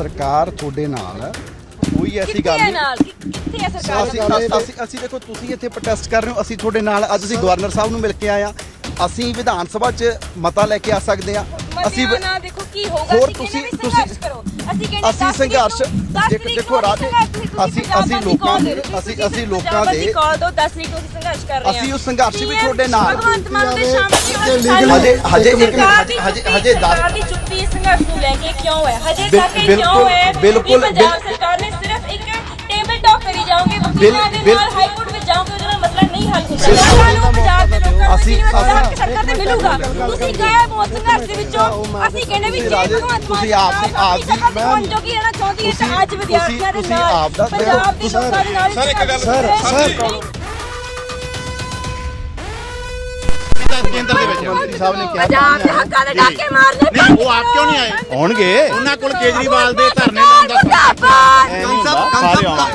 ਸਰਕਾਰ ਤੁਹਾਡੇ ਨਾਲ ਹੈ। ਕੋਈ ਐਸੀ ਗੱਲ ਨਹੀਂ। ਅਸੀਂ ਅਸੀਂ ਅਸੀਂ ਦੇਖੋ ਤੁਸੀਂ ਇੱਥੇ ਪ੍ਰੋਟੈਸਟ ਕਰ ਰਹੇ ਹੋ। ਅਸੀਂ ਤੁਹਾਡੇ ਨਾਲ ਅੱਜ ਅਸੀਂ ਗਵਰਨਰ ਸਾਹਿਬ ਨੂੰ ਮਿਲ ਕੇ ਆਏ ਅਸੀਂ ਵਿਧਾਨ ਸਭਾ 'ਚ ਮਤਾ ਲੈ ਕੇ ਆ ਸਕਦੇ ਆ ਅਸੀਂ ਹੋਰ ਤੁਸੀਂ ਤੁਸੀਂ ਅਸੀਂ ਸੰਘਰਸ਼ ਦੇਖੋ ਰਾਜ ਅਸੀਂ ਅਸੀਂ ਲੋਕਾਂ ਦੇ ਅਸੀਂ ਅਸੀਂ ਲੋਕਾਂ ਦੇ ਸੰਘਰਸ਼ ਅਸੀਂ ਉਸ ਸੰਘਰਸ਼ ਵੀ ਤੁਹਾਡੇ ਨਾਲ। ਹਜੇ ਹਜੇ ਹਜੇ ਹਜੇ ਸੰਘਰਸ਼ ਨੂੰ ਲੈ ਕੇ ਕਿਉਂ ਹੈ? ਹਜੇ ਬਿਲ- ਤੱਕ ਇਹ ਬਿਲਕੁਲ- ਕਿਉਂ ਹੈ ਬਿਲਕੁਲ- ਕਿ ਪੰਜਾਬ ਬਿਲ- ਸਰਕਾਰ ਨੇ ਸਿਰਫ ਇੱਕ ਟੇਬਲ ਟਾਕ ਕਰੀ ਜਾਓਗੇ ਵਕੀਲਾਂ ਦੇ ਬਿਲ- ਨਾਲ ਹਾਈ ਕੋਰਟ ਵਿੱਚ ਜਾਓਗੇ ਉਹਦਾ ਮਸਲਾ ਨਹੀਂ ਹੱਲ ਹੁੰਦਾ। ਬਿਲਕੁਲ। ਲੋਕਾਂ ਨੂੰ ਪੰਜਾਬ ਦੇ ਲੋਕਾਂ ਨੂੰ ਅਸੀਂ- ਅਸੀਂ ਸਰਕਾਰ ਤੇ ਮਿਲੂਗਾ? ਤੁਸੀਂ ਗਾਇਬ ਹੋ ਸੰਘਰਸ਼ ਦੇ ਵਿੱਚੋਂ ਅਸੀਂ ਕਹਿੰਦੇ ਵੀ ਜੇ ਰਾਜੇ, ਭਗਵੰਤ ਮਾਨ ਤੁਸੀਂ ਆਪ ਦੀ- ਆਪ ਦੀ- ਮੈਂ ਜੋ ਕਿ ਰਹਿਣਾ ਚਾਹੁੰਦੀ ਹੈ ਤਾਂ ਅੱਜ ਵਿਦਿਆਰਥੀਆਂ ਦੇ ਤੁਸੀਂ ਨਾਲ ਆਪ ਦਾ- ਪੰਜਾਬ ਦੇ ਲੋਕਾਂ ਦੇ ਨਾਲ ਸਰ, ਇੱਕ ਗੱਲ- ਸਰ। ਸਰ, ਕੇਂਦਰ ਦੇ ਵਿੱਚ। ਮੰਤਰੀ ਸਾਹਿਬ ਨੇ ਕਿਹਾ ਪੰਜਾਬ ਦੇ ਹੱਕਾਂ ਦੇ ਡਾਕੇ ਮਾਰਨੇ ਨਹੀਂ ਉਹ ਆਪ ਕਿਉਂ ਨਹੀਂ ਆਏ? ਆਉਣਗੇ। ਉਹਨਾਂ ਕੋਲ ਕੇਜਰੀਵਾਲ ਦੇ ਧਰਨੇ ਲਾਉਣ ਦਾ ਮੁਰਦਾਬਾਦ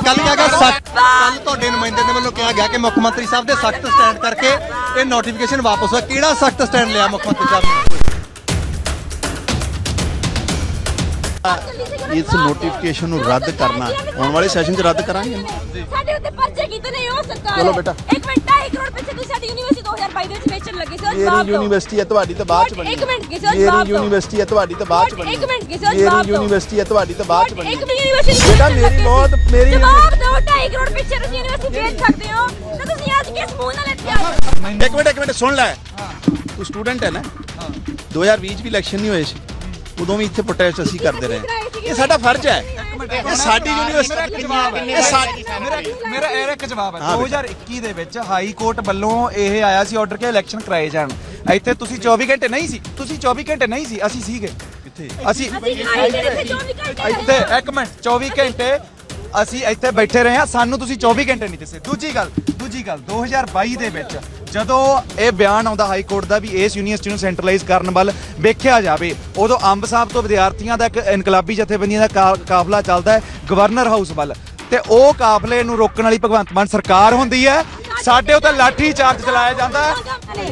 ਕੱਲ ਕਿਹਾ ਗਿਆ ਸਖਤ ਕੱਲ ਤੁਹਾਡੇ ਨੁਮਾਇੰਦੇ ਦੇ ਵੱਲੋਂ ਕਿਹਾ ਗਿਆ ਕਿ ਮੁੱਖ ਮੰਤਰੀ ਸਾਹਿਬ ਦੇ ਸਖਤ ਸਟੈਂਡ ਕਰਕੇ ਇਹ ਨੋਟੀਫਿਕੇਸ਼ਨ ਵਾਪਸ ਹੋਇਆ। ਕਿਹੜਾ ਸਖਤ ਸਟੈਂਡ ਲਿਆ ਮੁੱਖ ਮੰਤਰੀ ਸਾਹਿਬ ਨੇ? ਇਸ ਨੋਟੀਫਿਕੇਸ਼ਨ ਨੂੰ ਰੱਦ ਕਰਨਾ। ਆਉਣ ਵਾਲੇ ਸੈਸ਼ਨ 'ਚ ਰੱਦ ਕਰਾਂਗੇ। ਸਾਡੇ ਉੱਤੇ ਪਰਚੇ ਕੀਤੇ ਨੇ ਉਹ ਸਰਕਾਰ। ਚਲੋ। ਬੇਟਾ। ਇੱਕ ਮਿੰਟ 2 ਕਰੋੜ ਪਿੱਛੇ ਤੁਸੀਂ ਸਾਡੀ ਯੂਨੀਵਰਸਿਟੀ 2022 ਦੇ ਵਿੱਚ ਵੇਚਣ ਲੱਗੇ ਸੀ ਉਹ ਜਵਾਬ ਦਿਓ। ਯੂਨੀਵਰਸਿਟੀ ਹੈ ਤੁਹਾਡੀ ਤਾਂ ਬਾਅਦ 'ਚ ਬਣੀ ਇੱਕ ਮਿੰਟ ਕਿਸੇ ਜਵਾਬ ਦਿਓ। ਯੂਨੀਵਰਸਿਟੀ ਹੈ ਤੁਹਾਡੀ ਤਾਂ ਬਾਅਦ 'ਚ ਬਣੀ ਇੱਕ ਮਿੰਟ ਕਿਸੇ ਜਵਾਬ ਦਿਓ। ਯੂਨੀਵਰਸਿਟੀ ਹੈ ਤੁਹਾਡੀ ਤਾਂ ਬਾਅਦ 'ਚ ਬਣੀ ਇੱਕ ਮਿੰਟ ਯੂਨੀਵਰਸਿਟੀ ਬੇਟਾ, ਮੇਰੀ ਬਹੁਤ- ਮੇਰੀ ਜਵਾਬ ਦਿਓ 2 ਕਰੋੜ ਪਿੱਛੇ ਤੁਸੀਂ ਯੂਨੀਵਰਸਿਟੀ ਵੇਚ ਸਕਦੇ ਹੋ। ਤਾਂ ਤੁਸੀਂ ਅੱਜ ਕਿਸ ਮੂੰਹ ਨਾਲ ਇੱਥੇ ਆਏ? ਇੱਕ ਮਿੰਟ ਇੱਕ ਮਿੰਟ ਸੁਣ ਲੈ। ਤੂੰ ਸਟੂਡੈਂਟ ਹੈ ਨਾ। 2020 ਚ ਵੀ ਇਲੈਕਸ਼ਨ ਨਹੀਂ ਹੋਏ ਸੀ। ਉਦੋਂ ਵੀ ਇੱਥੇ ਪ੍ਰੋਟੈਸਟ ਅਸੀਂ ਕਰਦੇ ਰਹੇ। ਇਹ ਸਾਡਾ ਫਰਜ਼ ਹੈ। ਇਹ ਸਾਡੀ ਯੂਨੀਵਰਸਿਟੀ ਇਹ ਸਾਡੀ ਮੇਰਾ ਮੇਰਾ ਇਹ ਇੱਕ ਜਵਾਬ ਹੈ। ਹਾਂ ਬੇਟਾ। 2021 ਦੇ ਵਿੱਚ ਹਾਈ ਕੋਰਟ ਵੱਲੋਂ ਇਹ ਆਇਆ ਸੀ ਆਰਡਰ ਕਿ ਇਲੈਕਸ਼ਨ ਕਰਾਏ ਜਾਣ। ਇੱਥੇ ਤੁਸੀਂ 24 ਘੰਟੇ ਨਹੀਂ ਸੀ। ਤੁਸੀਂ 24 ਘੰਟੇ ਨਹੀਂ ਸੀ। ਅਸੀਂ ਸੀਗੇ। ਕਿੱਥੇ ਅਸੀਂ ਅਸੀਂ ਖਾਈ ਦੇ ਇੱਥੇ 24 ਘੰਟੇ ਰਹੇ। ਇੱਥੇ ਇੱਕ ਮਿੰਟ। 24 ਘੰਟੇ ਅਸੀਂ ਇੱਥੇ ਬੈਠੇ ਰਹੇ ਹਾਂ। ਸਾਨੂੰ ਤੁਸੀਂ 24 ਘੰਟੇ ਨਹੀਂ ਦਿੱਸੇ ਦੂਜੀ ਗੱਲ ਦੂਜੀ ਗੱਲ। 2022 ਦੇ ਵਿੱਚ ਜਦੋਂ ਇਹ ਬਿਆਨ ਆਉਂਦਾ ਹਾਈ ਕੋਰਟ ਦਾ ਵੀ ਇਸ ਯੂਨੀਵਰਸਿਟੀ ਨੂੰ ਸੈਂਟਰਲਾਈਜ਼ ਕਰਨ ਵੱਲ ਵੇਖਿਆ ਜਾਵੇ ਉਦੋਂ ਅੰਬ ਸਾਹਿਬ ਤੋਂ ਵਿਦਿਆਰਥੀਆਂ ਦਾ ਇੱਕ ਇਨਕਲਾਬੀ ਜਥੇਬੰਦੀਆਂ ਦਾ ਕਾ- ਕਾਫਲਾ ਚੱਲਦਾ ਹੈ ਗਵਰਨਰ ਹਾਊਸ ਵੱਲ। ਤੇ ਉਹ ਕਾਫਲੇ ਨੂੰ ਰੋਕਣ ਵਾਲੀ ਭਗਵੰਤ ਮਾਨ ਸਰਕਾਰ ਹੁੰਦੀ ਹੈ। ਸਾਡੇ ਉੱਤੇ ਲਾਠੀ ਚਾਰਜ ਚਲਾਇਆ ਜਾਂਦਾ ਹੈ।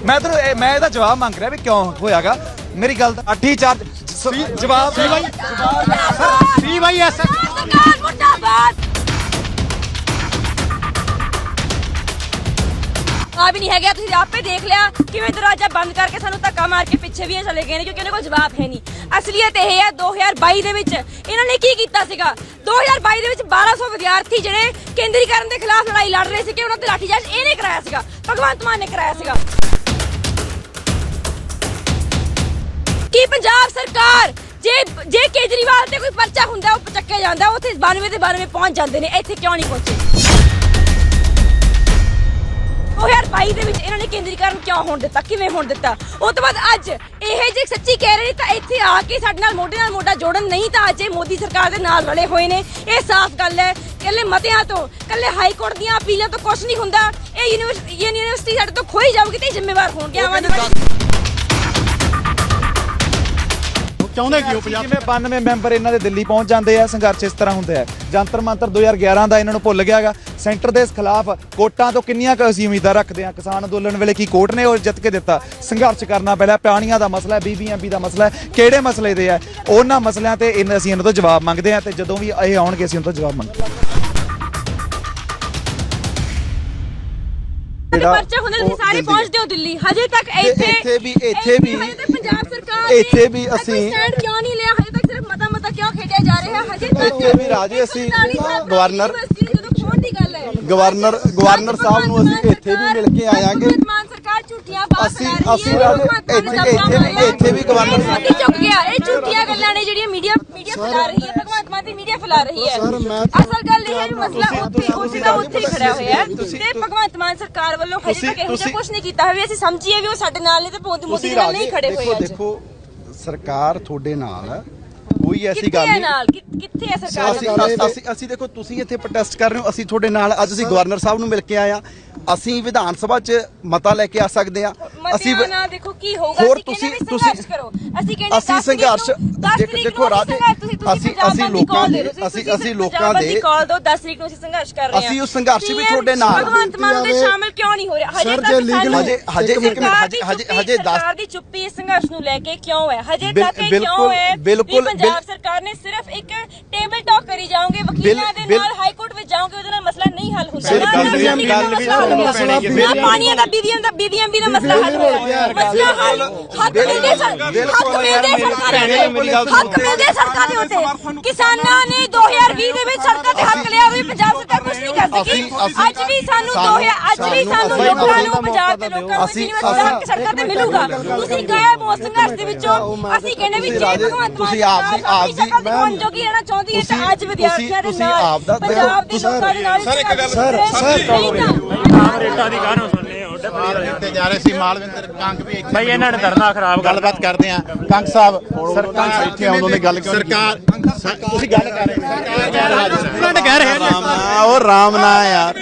ਮੈਂ ਤੁਹਾਨੂੰ ਇਹ- ਮੈਂ ਇਹਦਾ ਜਵਾਬ ਮੰਗ ਰਿਹਾ ਵੀ ਕਿਉਂ ਹੋਇਆਗਾ? ਮੇਰੀ ਗੱਲ ਦਾ ਲਾਠੀ ਚਾਰਜ ਸ- ਜਵਾਬ ਸੀ ਬਾਈ ਐਸ ਸਰਕਾਰ ਮੁਰਦਾਬਾਦ ਆ ਵੀ ਨਹੀਂ ਹੈਗਾ ਤੁਸੀਂ ਆਪੇ ਦੇਖ ਲਿਆ ਕਿਵੇਂ ਦਰਵਾਜ਼ਾ ਬੰਦ ਕਰਕੇ ਸਾਨੂੰ ਧੱਕਾ ਮਾਰ ਕੇ ਪਿੱਛੇ ਵੀ ਇਹ ਚਲੇ ਗਏ ਨੇ, ਕਿਉਂਕਿ ਇਹਨਾਂ ਕੋਲ ਜਵਾਬ ਹੈ ਨਹੀਂ। ਅਸਲੀਅਤ ਇਹ ਹੈ 2022 ਦੇ ਵਿੱਚ ਇਹਨਾਂ ਨੇ ਕੀ ਕੀਤਾ ਸੀਗਾ? 2022 ਦੇ ਵਿੱਚ 1200 ਵਿਦਿਆਰਥੀ ਜਿਹੜੇ ਕੇਂਦਰੀਕਰਨ ਦੇ ਖਿਲਾਫ ਲੜਾਈ ਲੜ ਰਹੇ ਸੀ ਕਿ ਉਹਨਾਂ ਤੇ ਲਾਠੀਚਾਰਜ ਇਹਨੇ ਕਰਾਇਆ ਸੀਗਾ, ਭਗਵੰਤ ਮਾਨ ਨੇ ਕਰਾਇਆ ਸੀਗਾ। ਕੀ ਪੰਜਾਬ ਸਰਕਾਰ ਜੇ ਜੇ ਕੇਜਰੀਵਾਲ ਤੇ ਕੋਈ ਪਰਚਾ ਹੁੰਦਾ, ਉਹ ਚੱਕਿਆ ਜਾਂਦਾ, ਉੱਥੇ 92 ਤੇ 92 ਪਹੁੰਚ ਜਾਂਦੇ ਨੇ, ਇੱਥੇ ਕਿਉਂ ਨਹੀਂ ਪਹੁੰਚੇ? 2022 ਦੇ ਵਿੱਚ ਇਹਨਾਂ ਨੇ ਕੇਂਦਰੀਕਰਨ ਕਿਉਂ ਹੋਣ ਦਿੱਤਾ? ਕਿਵੇਂ ਹੋਣ ਦਿੱਤਾ? ਉਹ ਤੋਂ ਬਾਅਦ ਅੱਜ ਇਹ ਜੇ ਸੱਚੀ ਕਹਿ ਰਹੇ ਤਾਂ ਇੱਥੇ ਆ ਕੇ ਸਾਡੇ ਨਾਲ ਮੋਢੇ ਨਾਲ ਮੋਢਾ ਜੋੜਨ ਨਹੀਂ ਤਾਂ ਅੱਜ ਇਹ ਮੋਦੀ ਸਰਕਾਰ ਦੇ ਨਾਲ ਰਲੇ ਹੋਏ ਨੇ। ਇਹ ਸਾਫ਼ ਗੱਲ ਹੈ। ਕੱਲੇ ਮਤਿਆਂ ਤੋਂ ਕੱਲੇ ਹਾਈ ਕੋਰਟ ਦੀਆਂ ਅਪੀਲਾਂ ਤੋਂ ਕੁਝ ਨਹੀਂ ਹੁੰਦਾ। ਇਹ ਯੂਨੀਵਰਸਿਟੀ ਸਾਡੇ ਤੋਂ ਖੋਈ ਜਾਊਗੀ ਤੇ ਜ਼ਿੰਮੇਵਾਰ ਹੋਣਗੇ ਚਾਹੁੰਦੇ ਕਿਉਂ ਪੰਜਾਬ ਜਿਵੇਂ 92 ਮੈਂਬਰ ਇਹਨਾਂ ਦੇ ਦਿੱਲੀ ਪਹੁੰਚ ਜਾਂਦੇ ਆ ਸੰਘਰਸ਼ ਇਸ ਤਰ੍ਹਾਂ ਹੁੰਦੇ ਆ। ਜੰਤਰ ਮੰਤਰ 2011 ਦਾ ਇਹਨਾਂ ਨੂੰ ਭੁੱਲ ਗਿਆਗਾ। ਸੈਂਟਰ ਦੇ ਖਿਲਾਫ ਕੋਰਟਾਂ ਤੋਂ ਕਿੰਨੀਆਂ ਕੁ ਅਸੀਂ ਉਮੀਦਾਂ ਰੱਖਦੇ ਆ? ਕਿਸਾਨ ਅੰਦੋਲਨ ਵੇਲੇ ਕੀ ਕੋਰਟ ਨੇ ਉਹ ਜਿੱਤ ਕੇ ਦਿੱਤਾ? ਸੰਘਰਸ਼ ਕਰਨਾ ਪਹਿਲਾਂ ਪਾਣੀਆਂ ਦਾ ਮਸਲਾ ਹੈ ਬੀਬੀਐਮਬੀ ਦਾ ਮਸਲਾ ਹੈ। ਕਿਹੜੇ ਮਸਲੇ ਦੇ ਆ? ਉਹਨਾਂ ਮਸਲਿਆਂ ਤੇ ਇਹਨਾਂ- ਅਸੀਂ ਇਹਨਾਂ ਤੋਂ ਜਵਾਬ ਮੰਗਦੇ ਆ ਤੇ ਜਦੋਂ ਵੀ ਇਹ ਆਉਣਗੇ ਅਸੀਂ ਉਹਨਾਂ ਤੋਂ ਜਵਾਬ ਮੰਗਾਂਗੇ ਪਰਚਾ ਹੁੰਦੇ ਤੁਸੀਂ ਸਾਰੇ ਪਹੁੰਚਦੇ ਹੋ ਦਿੱਲੀ। ਹਜੇ ਤੱਕ ਇੱਥੇ ਇੱਥੇ ਵੀ- ਇੱਥੇ ਵੀ- ਹਜੇ ਤੱਕ ਪੰਜਾਬ ਇੱਥੇ ਵੀ ਅਸੀਂ- stand ਕਿਉਂ ਨਹੀਂ ਲਿਆ? ਹਜੇ ਤੱਕ ਸਿਰਫ ਮਤਾ ਮਤਾ ਕਿਉਂ ਖੇਡਿਆ ਜਾ ਰਿਹਾ? ਹਜੇ ਤੱਕ ਇੱਥੇ ਵੀ ਰਾਜੇ ਅਸੀਂ 147 ਸਾਲ ਗਵਰਨਰ- ਗਵਰਨਰ ਗਵਰਨਰ ਸਾਹਿਬ ਨੂੰ ਅਸੀਂ ਇੱਥੇ ਵੀ ਮਿਲ ਕੇ ਆਇਆਂਗੇ। ਭਗਵੰਤ ਮਾਨ ਸਰਕਾਰ ਝੂਠੀਆਂ ਬਾਤ ਅਸੀਂ- ਕਰ ਰਹੀ ਹੈ। ਅਸੀਂ ਇੱਥੇ- ਇੱਥੇ ਵੀ- ਗਵਰਨਰ ਚੁੱਕ ਗਿਆ ਇਹ ਝੂਠੀਆਂ ਗੱਲਾਂ ਨੇ ਜਿਹੜੀਆਂ ਮੀਡੀਆ ਮੀਡੀਆ ਫੈਲਾ ਰਹੀ ਹੈ। ਭਗਵੰਤ ਮਾਨ ਦੀ ਮੀਡੀਆ ਫੈਲਾ ਰਹੀ ਹੈ। ਅਸਲ ਗੱਲ ਇਹ ਹੈ ਵੀ ਮਸਲਾ ਉੱਥੇ ਉਸੇ ਦਾ ਉੱਥੇ ਹੀ ਖੜਾ ਹੋਇਆ। ਹੈ ਤੇ ਭਗਵੰਤ ਮਾਨ ਸਰਕਾਰ ਵੱਲੋਂ ਹਜੇ ਤੱਕ ਇਹੋ ਜਿਹਾ ਤੁਸੀਂ- ਕੁਝ ਨਹੀਂ ਕੀਤਾ ਅਸੀਂ ਸਮਝੀਏ ਵੀ ਉਹ ਸਾਡੇ ਨਾਲ ਨੇ ਤੇ ਮੋਦੀ ਮੋਦੀ ਤੁਸੀਂ ਨਾਲ ਨਹੀਂ ਰਾਜੇ ਖੜੇ ਹੋਏ ਦੇਖੋ ਅੱਜ। ਦੇਖੋ ਸਰਕਾਰ ਤੁਹਾਡੇ ਨਾਲ ਹੈ। ਕੋਈ ਐਸੀ ਗੱਲ ਨਹੀਂ। ਨਾਲ? ਕਿੱਥੇ ਹੈ ਸਰਕਾਰ ਅਸੀਂ ਨਾਲ? ਅਸੀਂ- ਅਸੀਂ ਦੇਖੋ ਤੁਸੀਂ ਇੱਥੇ ਪ੍ਰੋਟੈਸਟ ਕਰ ਰਹੇ ਹੋ। ਅਸੀਂ ਤੁਹਾਡੇ ਨਾਲ ਅੱਜ ਅਸੀਂ ਗਵਰਨਰ ਸਾਹਿਬ ਨੂੰ ਮਿਲ ਕੇ ਆਏ ਆ ਅਸੀਂ ਵਿਧਾਨ ਸਭਾ 'ਚ ਮਤਾ ਲੈ ਕੇ ਆ ਸਕਦੇ ਆ ਅਸੀਂ ਨਾਲ ਦੇਖੋ ਕੀ ਹੋਊਗਾ? ਹੋਰ ਤੁਸੀਂ ਵੀ ਤੁਸੀਂ ਅਸੀਂ ਕਹਿੰਦੇ ਅਸੀਂ 10 ਤਰੀਕ ਸੰਘਰਸ਼ ਨੂੰ- 10 ਦੇਖ- ਨੂੰ ਰਾਜੇ ਅਸੀਂ ਅਸੀਂ ਦੀ ਲੋਕਾਂ ਦੇ ਦੇ ਅਸੀਂ ਅਸੀਂ ਲੋਕਾਂ ਦੀ ਦੇ ਕਾਲ ਦੋ 10 ਤਰੀਕ ਨੂੰ ਅਸੀਂ ਸੰਘਰਸ਼ ਕਰ ਰਹੇ ਹਾਂ। ਅਸੀਂ ਉਸ ਸੰਘਰਸ਼ ਵਿੱਚ PM ਤੁਹਾਡੇ ਨਾਲ। ਭਗਵੰਤ ਮਾਨ ਦੇ ਸ਼ਾਮਲ ਕਿਉਂ ਨਹੀਂ ਹੋ ਰਿਹਾ? ਹਜੇ ਤੱਕ ਹਜੇ ਹਜੇ ਇੱਕ ਮਿੰਟ ਸਰਕਾਰ ਹਜੇ ਦੀ ਹਜੇ ਚੁੱਪੀ- ਹਜੇ 10 ਸਰਕਾਰ ਦੀ ਚੁੱਪੀ ਇਸ ਸੰਘਰਸ਼ ਨੂੰ ਲੈ ਕੇ ਕਿਉਂ ਹੈ? ਹਜੇ ਤੱਕ ਬਿਲਕੁਲ- ਕਿਉਂ ਹੈ? ਬਿਲਕੁਲ- ਵੀ ਪੰਜਾਬ ਸਰਕਾਰ ਨੇ ਸਿਰਫ ਇੱਕ ਬਿੱਲਾਂ ਦੇ ਬਿੱਲ- ਨਾਲ ਹਾਈ ਕੋਰਟ ਵਿੱਚ ਜਾਓਗੇ ਉਹਦੇ ਨਾਲ ਮਸਲਾ ਨਹੀਂ ਹੱਲ ਹੁੰਦਾ। ਨਾ ਦਾ ਦਾ ਬੀਬੀਐਮ ਦਾ ਦਾ ਮਸਲਾ ਹੱਲ ਹੋਇਆ ਮਸਲਾ ਹੱਲ ਹੱਕ ਮਿਲਦੇ ਹੱਕ ਮਿਲਦੇ ਸਰਕਾਰਾਂ ਦੇ ਹੱਕ ਮਿਲਦੇ ਸਰਕਾਰ ਦੇ ਕਿਸਾਨਾਂ ਨੇ 2020 ਦੇ ਵਿੱਚ ਸੜਕਾਂ ਤੇ ਹੱਕ ਲਿਆ ਵੀ ਪੰਜਾਬ ਸਰਕਾਰ ਸਕੀ ਅੱਜ ਵੀ ਸਾਨੂੰ 2000 ਅੱਜ ਵੀ ਸਾਨੂੰ ਲੋਕਾਂ ਨੂੰ ਪੰਜਾਬ ਦੇ ਲੋਕਾਂ ਨੂੰ ਹੱਕ ਸੜਕਾਂ ਤੇ ਮਿਲੂਗਾ ਤੁਸੀਂ ਗਾਇਬ ਹੋ ਸੰਘਰਸ਼ ਦੇ ਵਿੱਚੋਂ। ਅਸੀਂ ਕਹਿੰਦੇ ਵੀ ਜੇ ਭਗਵੰਤ ਤੁਸੀਂ ਆਪ ਦੀ- ਆਪ ਦੀ- ਦਿਖਾਉਣ ਜੋਗੀ ਰਹਿਣਾ ਚਾਹੁੰਦੀ ਹੈ ਤਾਂ ਅੱਜ ਵਿਦਿਆਰਥੀਆਂ ਦੇ ਤੁਸੀਂ ਨਾਲ ਆਪ ਦਾ- ਪੰਜਾਬ ਦੇ ਲੋਕਾਂ ਦੇ ਨਾਲ ਸਰ, ਇੱਕ ਗੱਲ- ਸਰ ਸਰ ਤੇ ਜਾ ਰਹੇ ਸੀ ਮਾਲਵਿੰਦਰ ਕੰਗ ਵੀ ਇੱਥੇ ਭਾਈ ਇਹਨਾਂ ਨੇ ਧਰਨਾ ਖਰਾਬ ਕਰ ਗੱਲਬਾਤ ਕਰਦੇ ਆ ਕੰਗ ਸਾਹਿਬ ਸਰਕਾਰ ਇੱਥੇ ਆਉਂਦੋਂ ਨੇ ਗੱਲ ਕਿਉਂ ਸਰਕਾਰ ਤੁਸੀਂ ਗੱਲ ਕਰ ਰਹੇ ਸਰਕਾਰ ਕਹਿ ਰਹੇ ਰਾਮ ਨਾ ਉਹ ਰਾਮ ਨਾ ਯਾਰ।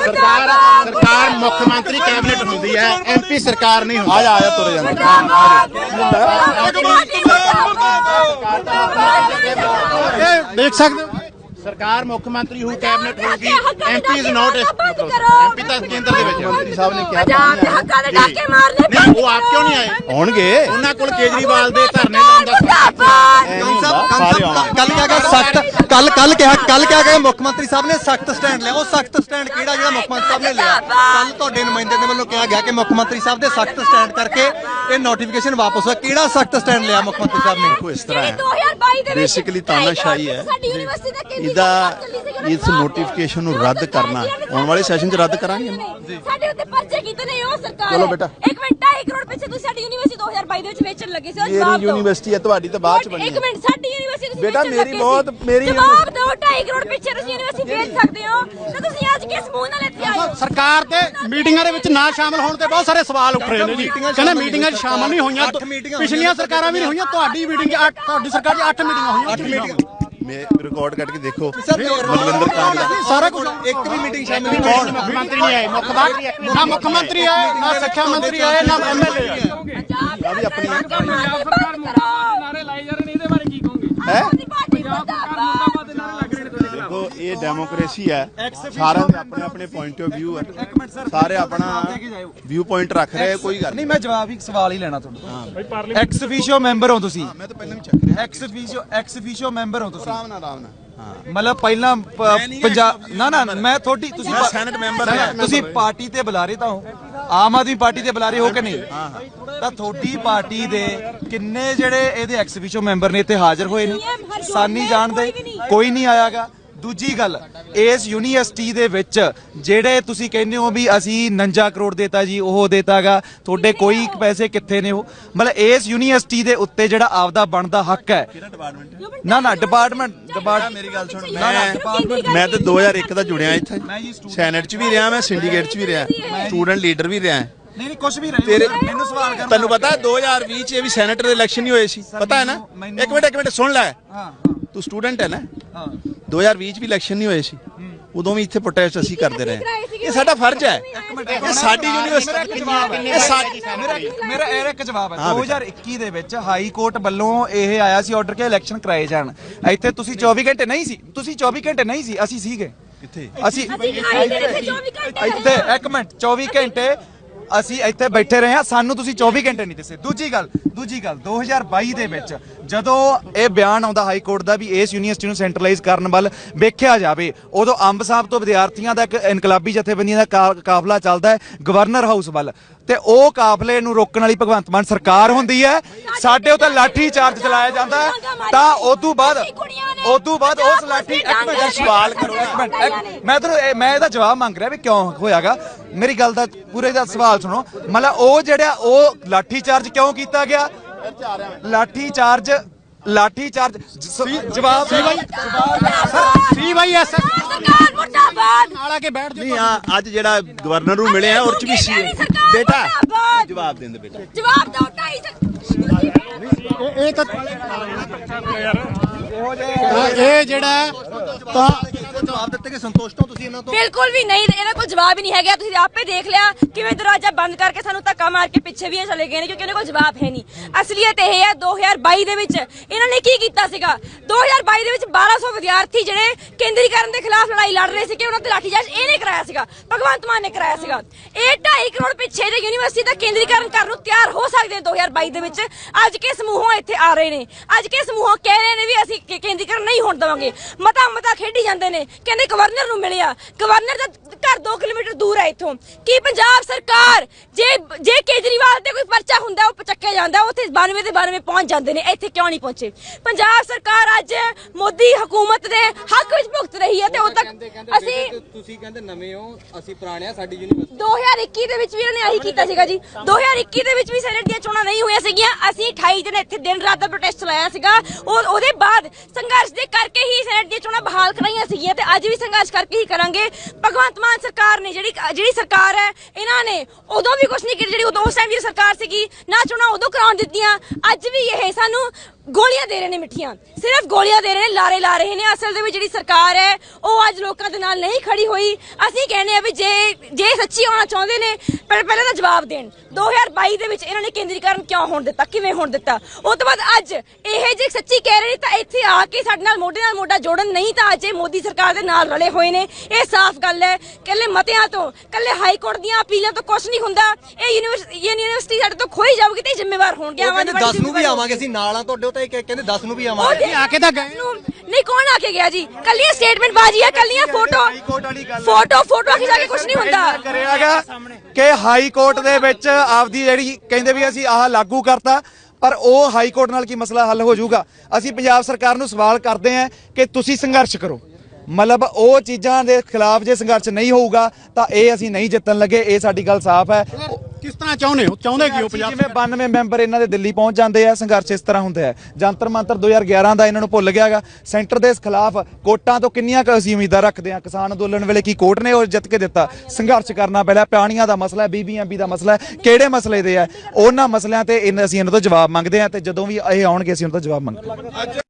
ਸਰਕਾਰ ਸਰਕਾਰ ਮੁੱਖ ਮੰਤਰੀ ਕੈਬਨਿਟ ਹੁੰਦੀ ਹੈ ਐਮਪੀ ਸਰਕਾਰ ਨਹੀਂ ਹੁੰਦੀ। ਆ ਜਾ ਆ ਜਾ ਤੁਰੇ ਜਾਂਦੇ। ਇਹ ਦੇਖ ਸਕਦੇ ਹੋ? ਸਰਕਾਰ ਮੁੱਖ ਮੰਤਰੀ ਹੂ ਕੈਬਨਿਟ ਹੋਊਗੀ ਐਮਪੀ ਇਜ਼ ਨਾਟ ਐਮਪੀ ਤਾਂ ਕੇਂਦਰ ਦੇ ਵਿੱਚ ਮੰਤਰੀ ਸਾਹਿਬ ਨੇ ਕਿਹਾ ਪੰਜਾਬ ਦੇ ਹੱਕਾਂ ਦੇ ਡਾਕੇ ਮਾਰਨੇ ਨਹੀਂ ਉਹ ਆਪ ਕਿਉਂ ਨਹੀਂ ਆਏ? ਹੋਣਗੇ। ਉਹਨਾਂ ਕੋਲ ਕੇਜਰੀਵਾਲ ਦੇ ਧਰਨੇ ਲਾਉਣ ਦਾ ਕੱਲ ਕਿਹਾ ਗਿਆ ਸਖਤ ਕੱਲ ਕੱਲ ਕਿਹਾ ਕੱਲ ਕਿਹਾ ਗਿਆ ਮੁੱਖ ਮੰਤਰੀ ਸਾਹਿਬ ਨੇ? ਸਖਤ ਸਟੈਂਡ ਲਿਆ। ਉਹ ਸਖਤ ਸਟੈਂਡ ਕਿਹੜਾ ਜਿਹੜਾ ਮੁੱਖ ਮੰਤਰੀ ਸਾਹਿਬ ਨੇ ਲਿਆ? ਕੱਲ ਤੁਹਾਡੇ ਨੁਮਾਇੰਦੇ ਦੇ ਵੱਲੋਂ ਕਿਹਾ ਗਿਆ ਕਿ ਮੁੱਖ ਮੰਤਰੀ ਸਾਹਿਬ ਦੇ ਸਖਤ ਸਟੈਂਡ ਕਰਕੇ ਇਹ ਨੋਟੀਫਿਕੇਸ਼ਨ ਵਾਪਸ ਹੋਇਆ। ਕਿਹੜਾ ਸਖਤ ਸਟੈਂਡ ਲਿਆ ਮੁੱਖ ਮੰਤਰੀ ਸਾਹਿਬ ਨੇ? ਦੇਖੋ ਇਸ ਤਰ੍ਹਾਂ ਹੈ 2022 ਦੇ ਵਿੱਚ ਬੇਸਿਕਲੀ ਤਾਨਾਸ਼ਾਹੀ ਹੈ। ਸਾਡੀ ਯੂਨੀਵਰਸਿਟੀ ਦਾ ਸੀ ਇਸ ਨੋਟੀਫਿਕੇਸ਼ਨ ਨੂੰ ਰੱਦ ਕਰਨਾ। ਆਉਣ ਵਾਲੇ ਸੈਸ਼ਨ 'ਚ ਰੱਦ ਕਰਾਂਗੇ। ਸਾਡੇ ਉੱਤੇ ਪਰਚੇ ਕੀਤੇ ਨੇ ਉਹ ਸਰਕਾਰ। ਚਲੋ। ਬੇਟਾ। ਇੱਕ ਮਿੰਟ 2 ਕਰੋੜ ਪਿੱਛੇ ਤੁਸੀਂ ਸਾਡੀ ਯੂਨੀਵਰਸਿਟੀ 2022 ਦੇ ਵਿੱਚ ਵੇਚਣ ਲੱਗੇ ਸੀ ਉਹ ਜਵਾਬ ਮੇਰੀ ਦਿਓ। ਯੂਨੀਵਰਸਿਟੀ ਹੈ ਤੁਹਾਡੀ ਤਾਂ ਬਾਅਦ 'ਚ ਬਣੀ ਇੱਕ ਹੈ। ਮਿੰਟ ਸਾਡੀ ਯੂਨੀਵਰਸਿਟੀ ਤੁਸੀਂ ਬੇਟਾ, ਵੇਚਣ ਮੇਰੀ ਲੱਗੇ ਬਹੁਤ- ਸੀ। ਮੇਰੀ ਜਵਾਬ ਦਿਓ 2 ਕਰੋੜ ਪਿੱਛੇ ਤੁਸੀਂ ਯੂਨੀਵਰਸਿਟੀ ਵੇਚ ਸਕਦੇ ਹੋ। ਤੇ ਤੁਸੀਂ ਅੱਜ ਕਿਸ ਮੂੰਹ ਨਾਲ ਇੱਥੇ ਆਏ ਹੋ? ਸਰਕਾਰ ਦੇ ਮੀਟਿੰਗਾਂ ਦੇ ਵਿੱਚ ਨਾ ਸ਼ਾਮਲ ਹੋਣ ਤੇ ਬਹੁਤ ਸਾਰੇ ਸਵਾਲ ਉੱਠ ਰਹੇ ਨੇ ਜੀ। ਕਹਿੰਦੇ ਮੀਟਿੰਗਾਂ 'ਚ ਸ਼ਾਮਲ ਨਹੀਂ ਹੋਈਆਂ ਅੱਠ ਮੀਟਿੰਗਾਂ ਪਿਛਲੀਆਂ ਸਰਕਾਰਾਂ ਵੀ ਨਹੀਂ ਹੋਈਆਂ ਤੁਹਾਡੀ ਮੀਟਿੰਗ 'ਚ ਅੱਠ ਤੁਹਾਡੀ ਸਰਕਾਰ 'ਚ 8 ਮੀਟਿੰਗਾਂ ਹੋਈਆਂ ਮੈਂ ਰਿਕਾਰਡ ਕੱਟ ਕੇ ਦੇਖੋ। ਮਨਵਿੰਦਰ ਕਾਂਗ ਦਾ ਸਾਰਾ ਕੁਝ। ਇੱਕ ਵੀ ਮੀਟਿੰਗ ਸ਼ਾਮਿਲ ਨਹੀਂ ਕੌਣ ਮੁੱਖ ਮੰਤਰੀ ਨਹੀਂ ਆਏ ਮੁੱਖ ਮੰਤਰੀ ਨਾ ਮੁੱਖ ਮੰਤਰੀ ਆਏ ਨਾ ਸਿੱਖਿਆ ਮੰਤਰੀ ਆਏ ਨਾ ਐਮਐਲਏ ਆਏ। ਵੀ ਆਪਣੀ। ਨਾਰੇ ਲਾਈ ਜਾ ਰਹੇ ਨੇ ਇਹਦੇ ਬਾਰੇ ਕੀ ਕਹੋਗੇ? ਹੈ? ਇਹ ਡੈਮੋਕ੍ਰੇਸੀ ਹੈ। ਸਾਰਿਆਂ ਦੇ ਆਪਣੇ ਆਪਣੇ ਪੁਆਇੰਟ ਆਫ View ਹੈ। ਸਾਰੇ ਆਪਣਾ ਵਿਊ ਪੁਆਇੰਟ ਰੱਖ ਰਹੇ ਆ, ਕੋਈ ਗੱਲ ਨਹੀਂ ਨਹੀਂ। ਮੈਂ ਜਵਾਬ ਇੱਕ ਸਵਾਲ ਹੀ ਲੈਣਾ ਤੁਹਾਨੂੰ। ਐਕਸ ਅਫੀਸ਼ੀਓ ਮੈਂਬਰ ਹੋ ਤੁਸੀਂ। ਮੈਂ ਤਾਂ ਪਹਿਲਾਂ ਵੀ ਚੱਕ ਰਿਹਾ ex officio ex officio member ਹੋ ਤੁਸੀਂ। ਆਰਾਮ ਨਾਲ ਆਰਾਮ ਨਾਲ। ਹਾਂ। ਮਤਲਬ ਪਹਿਲਾਂ ਪ- ਪੰਜਾਬ ਨਾ ਨਾ ਮੈਂ ਤੁਹਾਡੀ ਤੁਸੀਂ ਮੈਂ ਸੈਨੇਟ ਮੈਂਬਰ ਹਾਂ। ਤੁਸੀਂ ਪਾਰਟੀ ਤੇ ਬੁਲਾਰੇ ਤਾਂ ਹੋ। ਆਮ ਆਦਮੀ ਪਾਰਟੀ ਤੇ ਬੁਲਾਰੇ ਹੋ ਕਿ ਨਹੀਂ? ਤਾਂ ਤੁਹਾਡੀ ਪਾਰਟੀ ਦੇ ਕਿੰਨੇ ਜਿਹੜੇ ਇਹਦੇ ਐਕਸੀਬਿਸ਼ਨ ਮੈਂਬਰ ਨੇ ਇੱਥੇ ਹਾਜ਼ਰ ਹੋਏ ਨੇ? ਸਾਨੀ ਜਾਣਦੇ? ਕੋਈ ਨਹੀਂ ਆਇਆਗਾ। ਦੂਜੀ ਗੱਲ ਇਸ ਯੂਨੀਵਰਸਿਟੀ ਦੇ ਵਿੱਚ ਜਿਹੜੇ ਤੁਸੀਂ ਕਹਿੰਦੇ ਹੋ ਵੀ ਅਸੀਂ 49 ਕਰੋੜ ਦੇਤਾ ਜੀ ਉਹ ਦੇਤਾਗਾ ਤੁਹਾਡੇ ਕੋਈ ਪੈਸੇ ਕਿੱਥੇ ਨੇ ਉਹ? ਮਤਲਬ ਇਸ ਯੂਨੀਵਰਸਿਟੀ ਦੇ ਉੱਤੇ ਜਿਹੜਾ ਆਪਦਾ ਬਣਦਾ ਹੱਕ ਹੈ। ਨਾ ਨਾ ਡਿਪਾਰਟਮੈਂਟ ਡਿਪਾਰਟਮੈਂਟ ਮੇਰੀ ਗੱਲ ਸੁਣ ਨਾ, ਨਾ, ਮੈਂ ਮੈਂ ਤਾਂ 2001 ਦਾ ਜੁੜਿਆ ਇੱਥੇ। ਸੈਨੇਟ 'ਚ ਵੀ ਰਿਹਾ ਮੈਂ ਸਿੰਡੀਕੇਟ 'ਚ ਵੀ ਰਿਹਾ। ਸਟੂਡੈਂਟ ਲੀਡਰ ਵੀ ਰਿਹਾ। ਨਹੀਂ ਨਹੀਂ ਕੁਝ ਵੀ ਰਹੇ। ਮੈਨੂੰ ਸਵਾਲ ਕਰਨ ਤੈਨੂੰ ਪਤਾ 2020 ਚ ਇਹ ਵੀ ਸੈਨੇਟਰ ਦੇ ਇਲੈਕਸ਼ਨ ਹੀ ਹੋਏ ਸੀ। ਪਤਾ ਹੈ ਨਾ? ਇੱਕ ਮਿੰਟ ਇੱਕ ਮਿੰਟ ਸੁਣ ਲੈ। ਹਾਂ ਤੂੰ ਸਟੂਡੈਂਟ ਹੈ ਨਾ? ਹਾਂ। 2020 ਚ ਵੀ ਇਲੈਕਸ਼ਨ ਨਹੀਂ ਹੋਏ ਸੀ। ਉਦੋਂ ਵੀ ਇੱਥੇ ਪ੍ਰੋਟੈਸਟ ਅਸੀਂ ਕਰਦੇ ਰਹੇ। ਇਹ ਸਾਡਾ ਫਰਜ਼ ਹੈ। ਇਹ ਸਾਡੀ ਯੂਨੀਵਰਸਿਟੀ ਇਹ ਸਾਡੀ ਮੇਰਾ ਮੇਰਾ ਇਹ ਇੱਕ ਜਵਾਬ ਹੈ। 2021 ਦੇ ਵਿੱਚ ਹਾਈ ਕੋਰਟ ਵੱਲੋਂ ਇਹ ਆਇਆ ਸੀ ਆਰਡਰ ਕਿ ਇਲੈਕਸ਼ਨ ਕਰਾਏ ਜਾਣ। ਇੱਥੇ ਤੁਸੀਂ 24 ਘੰਟੇ ਨਹੀਂ ਸੀ। ਤੁਸੀਂ 24 ਘੰਟੇ ਨਹੀਂ ਸੀ। ਅਸੀਂ ਸੀਗੇ। ਕਿੱਥੇ? ਅਸੀਂ ਅਸੀਂ ਆਏ ਜਿਹੜੇ ਇੱਥੇ 24 ਘੰਟੇ ਇੱਥੇ ਇੱਕ ਮਿੰਟ। 24 ਘੰਟੇ ਅਸੀਂ ਇੱਥੇ ਬੈਠੇ ਰਹੇ ਹਾਂ। ਸਾਨੂੰ ਤੁਸੀਂ 24 ਘੰਟੇ ਨਹੀਂ ਦਿੱਸੇ। ਦੂਜੀ ਗੱਲ ਦੂਜੀ ਗੱਲ 2022 ਦੇ ਵਿੱਚ ਜਦੋਂ ਇਹ ਬਿਆਨ ਆਉਂਦਾ ਹਾਈ ਕੋਰਟ ਦਾ ਵੀ ਇਸ ਯੂਨੀਵਰਸਿਟੀ ਨੂੰ ਸੈਂਟਰਲਾਈਜ਼ ਕਰਨ ਵੱਲ ਵੇਖਿਆ ਜਾਵੇ, ਉਦੋਂ ਅੰਬ ਸਾਹਿਬ ਤੋਂ ਵਿਦਿਆਰਥੀਆਂ ਦਾ ਇੱਕ ਇਨਕਲਾਬੀ ਜਥੇਬੰਦੀਆਂ ਦਾ ਕਾ- ਕਾਫਲਾ ਚੱਲਦਾ ਹੈ, ਗਵਰਨਰ ਹਾਊਸ ਵੱਲ। ਤੇ ਉਹ ਕਾਫਲੇ ਨੂੰ ਰੋਕਣ ਵਾਲੀ ਭਗਵੰਤ ਮਾਨ ਸਰਕਾਰ ਹੁੰਦੀ ਹੈ। ਸਾਡੇ ਉੱਤੇ ਲਾਠੀ ਚਾਰਜ ਚਲਾਇਆ ਜਾਂਦਾ ਹੈ। ਤਾਂ ਉਦੋਂ ਬਾਅਦ ਉਦੋਂ ਬਾਅਦ ਉਸ ਲਾਠੀ ਇੱਕ ਮਿੰਟ ਸਵਾਲ ਕਰੋ, ਇੱਕ ਮਿੰਟ ਮੈਂ ਤੁਹਾਨੂੰ ਮੈਂ ਇਹਦਾ ਜਵਾਬ ਮੰਗ ਰਿਹਾ ਵੀ ਕਿਉਂ ਹੋਇਆਗਾ? ਮੇਰੀ ਗੱਲ ਦਾ ਪੂਰੇ ਦਾ ਸਵਾਲ ਸੁਣੋ। ਮਤਲਬ ਉਹ ਜਿਹੜਾ ਉਹ ਲਾਠੀ ਚਾਰਜ ਕਿਉਂ ਕੀਤਾ ਗਿਆ? ਲਾਠੀ ਚਾਰਜ ਲਾਠੀ ਚਾਰਜ ਜ- ਜਵਾਬ ਸੀ ਬਾਈ ਐਸ ਸਰਕਾਰ ਮੁਰਦਾਬਾਦ! ਨਾਲ ਆ ਕੇ ਬੈਠ ਨਹੀਂ ਆ ਅੱਜ ਜਿਹੜਾ ਗਵਰਨਰ ਨੂੰ ਮਿਲੇ ਆ ਉਹ ਚ ਵੀ ਸੀ। ਬੇਟਾ ਜਵਾਬ ਦੇਂਦੇ ਬੇਟਾ। ਜਵਾਬ ਢਾਈ ਸੌ- ਇਹ ਤਾਂ ਇਹ ਜਿਹੜਾ ਤਾਂ ਜਵਾਬ ਦਿੱਤੇ ਕਿ ਸੰਤੁਸ਼ਟ ਹੋ ਤੁਸੀਂ ਇਹਨਾਂ ਤੋਂ? ਬਿਲਕੁਲ ਵੀ ਨਹੀਂ, ਇਹਨਾਂ ਕੋਲ ਜਵਾਬ ਹੀ ਨਹੀਂ ਹੈਗਾ। ਤੁਸੀਂ ਆਪੇ ਦੇਖ ਲਿਆ ਕਿਵੇਂ ਦਰਵਾਜ਼ਾ ਬੰਦ ਕਰਕੇ ਸਾਨੂੰ ਧੱਕਾ ਮਾਰ ਕੇ ਪਿੱਛੇ ਵੀ ਇਹ ਚਲੇ ਗਏ ਨੇ, ਕਿਉਂਕਿ ਇਹਨਾਂ ਕੋਲ ਜਵਾਬ ਹੈ ਨਹੀਂ। ਅਸਲੀਅਤ ਇਹ ਹੈ 2022 ਦੇ ਵਿੱਚ ਇਹਨਾਂ ਨੇ ਕੀ ਕੀਤਾ ਸੀਗਾ? 2022 ਦੇ ਵਿੱਚ 1200 ਵਿਦਿਆਰਥੀ ਜਿਹੜੇ ਕੇਂਦਰੀਕਰਨ ਦੇ ਖਿਲਾਫ ਲੜਾਈ ਲੜ ਰਹੇ ਸੀ ਕਿ ਉਹਨਾਂ ਤੇ ਲਾਠੀਚਾਰਜ ਇਹਨੇ ਕਰਾਇਆ ਸੀਗਾ, ਭਗਵੰਤ ਮਾਨ ਨੇ ਕਰਾਇਆ ਸੀਗਾ। ਇਹ 2.5 ਕਰੋੜ ਪਿੱਛੇ ਜੇ ਯੂਨੀਵਰਸਿਟੀ ਦਾ ਕੇਂਦਰੀਕਰਨ ਕਰਨ ਨੂੰ ਤਿਆਰ ਹੋ ਸਕਦੇ ਨੇ 2022 ਦੇ ਵਿੱਚ। ਅੱਜ ਕੇ ਸਮੂਹੋਂ ਇੱਥੇ ਆ ਰਹੇ ਨੇ। ਅੱਜ ਕੇ ਸਮੂਹੋਂ ਕਹਿ ਰਹੇ ਨੇ ਵੀ ਅਸੀਂ ਕੇਂਦਰੀਕਰਨ ਨਹੀਂ ਹੋਣ ਦੇਵਾਂਗੇ। ਮਤਾ ਮਤਾ ਖੇਡੀ ਜਾਂਦੇ ਨੇ। ਕਹਿੰਦੇ ਗਵਰਨਰ ਨੂੰ ਮਿਲਿਆ। ਗਵਰਨਰ ਦਾ ਘਰ 2 ਕਿਲੋਮੀਟਰ ਦੂਰ ਹੈ ਇੱਥੋਂ। ਕੀ ਪੰਜਾਬ ਸਰਕਾਰ ਜੇ ਜੇ ਕੇਜਰੀਵਾਲ ਤੇ ਕੋਈ ਪਰਚਾ ਹੁੰਦਾ ਉਹ ਚੱਕਿਆ ਜਾਂਦਾ ਉੱਥੇ 92 ਦੇ 92 ਪਹੁੰਚ ਜਾਂਦੇ ਨੇ ਇੱਥੇ ਕਿਉਂ ਨਹੀਂ ਪਹੁੰਚੇ? ਪੰਜਾਬ ਸਰਕਾਰ ਅੱਜ ਮੋਦੀ ਹਕੂਮਤ ਦੇ ਹੱਕ ਵਿੱਚ ਭੁਗਤ ਰਹੀ ਹੈ ਤੇ ਉਦੋਂ ਤੱਕ ਅਸੀਂ ਤੁਸੀਂ ਕਹਿੰਦੇ ਨਵੇਂ ਹੋ ਅਸੀਂ ਪੁਰਾਣੇ ਆ ਸਾਡੀ ਯੂਨੀਵਰਸਿਟੀ। 2021 ਦੇ ਵਿੱਚ ਵੀ ਇਹਨਾਂ ਨੇ ਆਹੀ ਕੀਤਾ ਸੀਗਾ ਜੀ। 2021 ਦੇ ਵਿੱਚ ਵੀ ਸੈਨੇਟ ਦੀਆਂ ਚੋਣਾਂ ਨਹੀਂ ਹੋਈਆਂ ਸੀਗੀਆਂ। ਅਸੀਂ 28 ਦਿਨ ਇੱਥੇ ਦਿਨ ਰਾਤ ਦਾ ਪ੍ਰੋਟੈਸਟ ਚਲਾਇਆ ਸੀਗਾ। ਉਹ ਉਹਦੇ ਬਾਅਦ ਸੰਘਰਸ਼ ਦੇ ਕਰਕੇ ਹੀ ਸੈਨੇਟ ਦੀਆਂ ਚੋਣਾਂ ਬਹਾਲ ਕਰਾਈਆਂ ਸੀਗੀਆਂ ਤੇ ਅੱਜ ਵੀ ਸੰਘਰਸ਼ ਕਰਕੇ ਹੀ ਕਰਾਂਗੇ। ਭਗਵੰਤ ਮਾਨ ਸਰਕਾਰ ਨੇ ਜਿਹੜੀ ਜਿਹੜੀ ਸਰਕਾਰ ਹੈ, ਇਹਨਾਂ ਨੇ ਉਦੋਂ ਵੀ ਕੁਝ ਨਹੀਂ ਕੀਤਾ, ਜਿਹੜੀ ਉਦੋਂ ਉਸ ਟਾਈਮ ਦੀ ਸਰਕਾਰ ਸੀਗੀ, ਨਾ ਚੋਣਾਂ ਉਦੋਂ ਕਰਾਉਣ ਦਿੱਤੀਆਂ, ਅੱਜ ਵੀ ਇਹ ਸਾਨੂੰ ਗੋਲੀਆਂ ਦੇ ਰਹੇ ਨੇ ਮਿੱਠੀਆਂ। ਸਿਰਫ ਗੋਲੀਆਂ ਦੇ ਰਹੇ ਨੇ, ਲਾਰੇ ਲਾ ਰਹੇ ਨੇ। ਅਸਲ ਦੇ ਵਿੱਚ ਜਿਹੜੀ ਸਰਕਾਰ ਹੈ, ਉਹ ਅੱਜ ਲੋਕਾਂ ਦੇ ਨਾਲ ਨਹੀਂ ਖੜੀ ਹੋਈ। ਅਸੀਂ ਕਹਿੰਦੇ ਆ ਵੀ ਜੇ ਜੇ ਸੱਚੀ ਹੋਣਾ ਚਾਹੁੰਦੇ ਨੇ ਪਹਿ- ਪਹਿਲਾਂ ਤਾਂ ਜਵਾਬ ਦੇਣ। 2022 ਦੇ ਵਿੱਚ ਇਹਨਾਂ ਨੇ ਕੇਂਦਰੀਕਰਨ ਕਿਉਂ ਹੋਣ ਦਿੱਤਾ, ਕਿਵੇਂ ਹੋਣ ਦਿੱਤਾ? ਉਹ ਤੋਂ ਬਾਅਦ ਅੱਜ ਇਹ ਜੇ ਸੱਚੀ ਕਹਿ ਰਹੇ ਨੇ, ਤਾਂ ਇੱਥੇ ਆ ਕੇ ਸਾਡੇ ਨਾਲ ਮੋਢੇ ਨਾਲ ਮੋਢਾ ਜੋੜਨ, ਨਹੀਂ ਤਾਂ ਅੱਜ ਇਹ ਮੋਦੀ ਸਰਕਾਰ ਦੇ ਨਾਲ ਰਲੇ ਹੋਏ ਨੇ। ਇਹ ਸਾਫ਼ ਗੱਲ ਹੈ। ਕੱਲੇ ਮਤਿਆਂ ਤੋਂ ਕੱਲੇ ਹਾਈ ਕੋਰਟ ਦੀਆਂ ਅਪੀਲਾਂ ਤੋਂ ਕੁਝ ਨਹੀਂ ਹੁੰਦਾ। ਇਹ ਯੂਨੀਵਰਸਿਟੀ ਸਾਡੇ ਤੋਂ ਖੋਈ ਜਾਊਗੀ ਤੇ ਜ਼ਿੰਮੇਵਾਰ ਹੋਣਗੇ। ਆਵਾਂ ਕਹਿੰਦੇ 10 ਨੂੰ ਵੀ ਆਵਾਂਗੇ ਅਸੀਂ ਨਾਲ ਆ ਤੁਹਾਡੇ ਉਹ ਤਾਂ ਇਹ ਕਹਿੰਦੇ 10 ਨੂੰ ਵੀ ਆਵਾਂਗੇ। ਆ ਕੇ ਤਾਂ ਗਏ। ਨਹੀਂ ਕੌਣ ਆ ਕੇ ਗਿਆ ਜੀ? ਕੱਲੀਆਂ ਸਟੇਟਮੈਂਟ ਬਾਜੀ ਹੈ ਕੱਲੀਆਂ ਫੋਟੋ। ਫੋਟੋ ਫੋਟੋ ਖਿਚਾ ਕੇ ਕੁਝ ਨਹੀਂ ਹੁੰਦਾ। ਕਰਿਆਗਾ ਕਿ ਹਾਈ ਕੋਰਟ ਦੇ ਵਿੱਚ ਆਪਦੀ ਜਿਹੜੀ ਕਹਿੰਦੇ ਵੀ ਅਸੀਂ ਆਹ ਲਾਗੂ ਕਰਤਾ ਪਰ ਉਹ ਹਾਈ ਕੋਰਟ ਨਾਲ ਕੀ ਮਸਲਾ ਹੱਲ ਹੋ ਜਾਊਗਾ? ਅਸੀਂ ਪੰਜਾਬ ਸਰਕਾਰ ਨੂੰ ਸਵਾਲ ਕਰਦੇ ਹਾਂ ਕਿ ਤੁਸੀਂ ਸੰਘਰਸ਼ ਕਰੋ। ਮਤਲਬ ਉਹ ਚੀਜ਼ਾਂ ਦੇ ਖਿਲਾਫ ਜੇ ਸੰਘਰਸ਼ ਨਹੀਂ ਹੋਊਗਾ ਤਾਂ ਇਹ ਅਸੀਂ ਨਹੀਂ ਜਿੱਤਣ ਲੱਗੇ ਇਹ ਸਾਡੀ ਗੱਲ ਸਾਫ਼ ਹੈ। ਕਿਸ ਤਰ੍ਹਾਂ ਚਾਹੁੰਦੇ ਹੋ? ਚਾਹੁੰਦੇ ਕੀ ਹੋ ਪੰਜਾਬ ਜਿਵੇਂ 92 ਮੈਂਬਰ ਇਹਨਾਂ ਦੇ ਦਿੱਲੀ ਪਹੁੰਚ ਜਾਂਦੇ ਆ ਸੰਘਰਸ਼ ਇਸ ਤਰ੍ਹਾਂ ਹੁੰਦਾ ਹੈ। ਜੰਤਰ ਮੰਤਰ 2011 ਦਾ ਇਹਨਾਂ ਨੂੰ ਭੁੱਲ ਗਿਆਗਾ। ਸੈਂਟਰ ਦੇ ਖਿਲਾਫ ਕੋਟਾਂ ਤੋਂ ਕਿੰਨੀਆਂ ਕੁ ਅਸੀਂ ਉਮੀਦਾਂ ਰੱਖਦੇ ਆ ਕਿਸਾਨ ਅੰਦੋਲਨ ਵੇਲੇ ਕੀ ਕੋਰਟ ਨੇ ਉਹ ਜਿੱਤ ਕੇ ਦਿੱਤਾ? ਸੰਘਰਸ਼ ਕਰਨਾ ਪਹਿਲਾਂ ਪਾਣੀਆਂ ਦਾ ਮਸਲਾ ਹੈ ਬੀਬੀਐਮਬੀ ਦਾ ਮਸਲਾ ਹੈ। ਕਿਹੜੇ ਮਸਲੇ ਦੇ ਆ ਉਹਨਾਂ ਮਸਲਿਆਂ ਤੇ ਅਸੀਂ ਇਹਨਾਂ ਤੋਂ ਜਵਾਬ ਮੰਗਦੇ ਆ ਤੇ ਜਦੋਂ ਵੀ ਇਹ ਆਉਣਗੇ ਅਸੀਂ ਉਹਨਾਂ ਤੋਂ ਜਵਾਬ ਮੰਗਾਂਗੇ